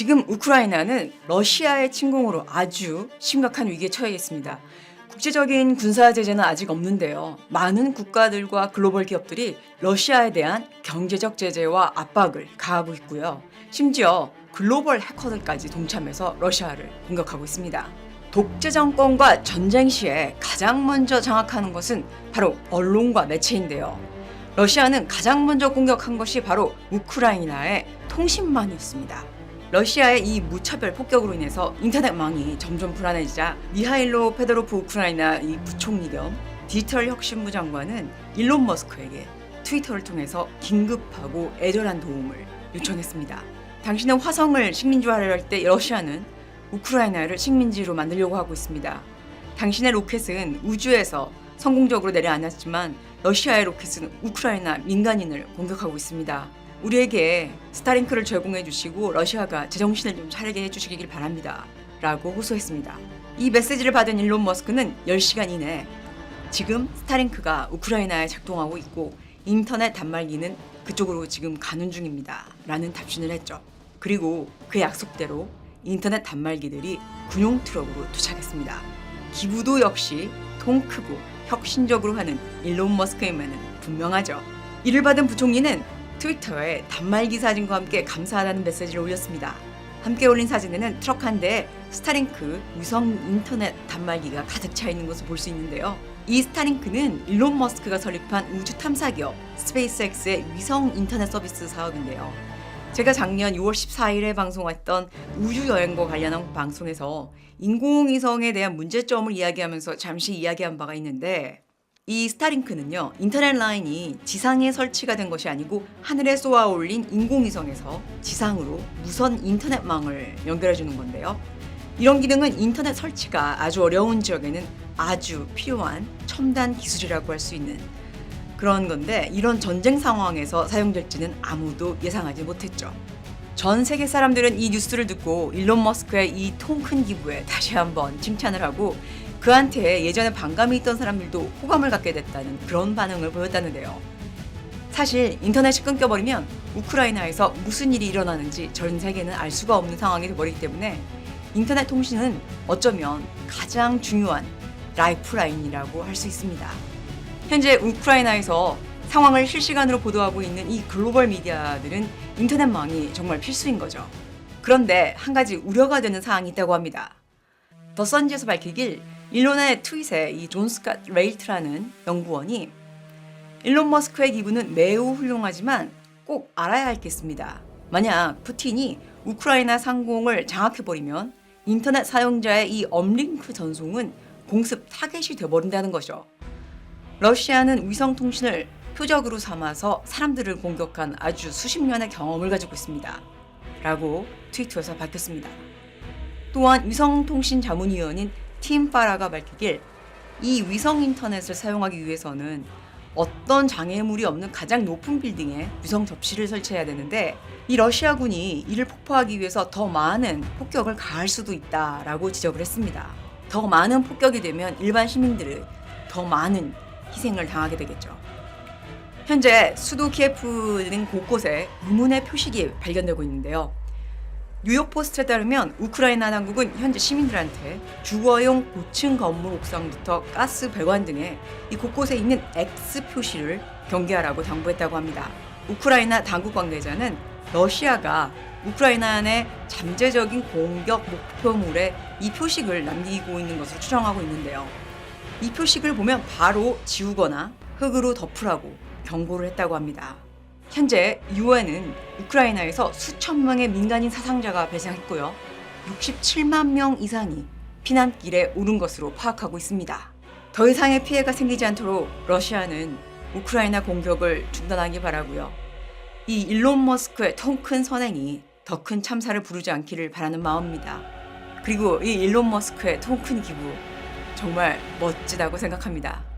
지금 우크라이나는 러시아의 침공으로 아주 심각한 위기에 처해 있습니다. 국제적인 군사 제재는 아직 없는데요. 많은 국가들과 글로벌 기업들이 러시아에 대한 경제적 제재와 압박을 가하고 있고요. 심지어 글로벌 해커들까지 동참해서 러시아를 공격하고 있습니다. 독재 정권과 전쟁 시에 가장 먼저 장악하는 것은 바로 언론과 매체인데요. 러시아는 가장 먼저 공격한 것이 바로 우크라이나의 통신망이었습니다. 러시아의 이 무차별 폭격으로 인해서 인터넷망이 점점 불안해지자 미하일로 페도로프 우크라이나 이 부총리 겸 디지털 혁신부 장관은 일론 머스크에게 트위터를 통해서 긴급하고 애절한 도움을 요청했습니다. 당신은 화성을 식민지화를 할 때 러시아는 우크라이나를 식민지로 만들려고 하고 있습니다. 당신의 로켓은 우주에서 성공적으로 내려앉았지만 러시아의 로켓은 우크라이나 민간인을 공격하고 있습니다. 우리에게 스타링크를 제공해 주시고 러시아가 제정신을 좀 차리게 해 주시길 바랍니다. 라고 호소했습니다. 이 메시지를 받은 일론 머스크는 10시간 이내 지금 스타링크가 우크라이나에 작동하고 있고 인터넷 단말기는 그쪽으로 지금 가는 중입니다. 라는 답신을 했죠. 그리고 그 약속대로 인터넷 단말기들이 군용 트럭으로 도착했습니다. 기부도 역시 통 크고 혁신적으로 하는 일론 머스크임에는 분명하죠. 이를 받은 부총리는 트위터에 단말기 사진과 함께 감사하다는 메시지를 올렸습니다. 함께 올린 사진에는 트럭 한 대에 스타링크 위성 인터넷 단말기가 가득 차 있는 것을 볼 수 있는데요. 이 스타링크는 일론 머스크가 설립한 우주 탐사 기업 스페이스X의 위성 인터넷 서비스 사업인데요. 제가 작년 6월 14일에 방송했던 우주 여행과 관련한 방송에서 인공위성에 대한 문제점을 이야기하면서 잠시 이야기한 바가 있는데 이 스타링크는요 인터넷 라인이 지상에 설치가 된 것이 아니고 하늘에 쏘아 올린 인공위성에서 지상으로 무선 인터넷망을 연결해 주는 건데요. 이런 기능은 인터넷 설치가 아주 어려운 지역에는 아주 필요한 첨단 기술이라고 할 수 있는 그런 건데 이런 전쟁 상황에서 사용될지는 아무도 예상하지 못했죠. 전 세계 사람들은 이 뉴스를 듣고 일론 머스크의 이 통 큰 기부에 다시 한번 칭찬을 하고 그한테 예전에 반감이 있던 사람들도 호감을 갖게 됐다는 그런 반응을 보였다는데요. 사실 인터넷이 끊겨버리면 우크라이나에서 무슨 일이 일어나는지 전 세계는 알 수가 없는 상황이 되버리기 때문에 인터넷 통신은 어쩌면 가장 중요한 라이프라인이라고 할 수 있습니다. 현재 우크라이나에서 상황을 실시간으로 보도하고 있는 이 글로벌 미디어들은 인터넷망이 정말 필수인 거죠. 그런데 한 가지 우려가 되는 사항이 있다고 합니다. 더 선지에서 밝히길 일론의 트윗에 이 존 스캇 레이트라는 연구원이 일론 머스크의 기부는 매우 훌륭하지만 꼭 알아야 할 게 있습니다. 만약 푸틴이 우크라이나 상공을 장악해버리면 인터넷 사용자의 이 업링크 전송은 공습 타겟이 되어버린다는 거죠. 러시아는 위성 통신을 표적으로 삼아서 사람들을 공격한 아주 수십 년의 경험을 가지고 있습니다. 라고 트위터에서 밝혔습니다. 또한 위성통신 자문위원인 팀 파라가 밝히길 이 위성 인터넷을 사용하기 위해서는 어떤 장애물이 없는 가장 높은 빌딩에 위성 접시를 설치해야 되는데 이 러시아군이 이를 폭파하기 위해서 더 많은 폭격을 가할 수도 있다라고 지적을 했습니다. 더 많은 폭격이 되면 일반 시민들은 더 많은 희생을 당하게 되겠죠. 현재 수도 키예프 등 곳곳에 의문의 표식이 발견되고 있는데요. 뉴욕 포스트에 따르면 우크라이나 당국은 현재 시민들한테 주거용 고층 건물 옥상부터 가스 배관 등의 이 곳곳에 있는 X 표시를 경계하라고 당부했다고 합니다. 우크라이나 당국 관계자는 러시아가 우크라이나 내 잠재적인 공격 목표물에 이 표식을 남기고 있는 것으로 추정하고 있는데요. 이 표식을 보면 바로 지우거나 흙으로 덮으라고 경고를 했다고 합니다. 현재 유엔은 우크라이나에서 수천 명의 민간인 사상자가 발생했고요. 67만 명 이상이 피난길에 오른 것으로 파악하고 있습니다. 더 이상의 피해가 생기지 않도록 러시아는 우크라이나 공격을 중단하기 바라고요. 이 일론 머스크의 통 큰 선행이 더 큰 참사를 부르지 않기를 바라는 마음입니다. 그리고 이 일론 머스크의 통 큰 기부 정말 멋지다고 생각합니다.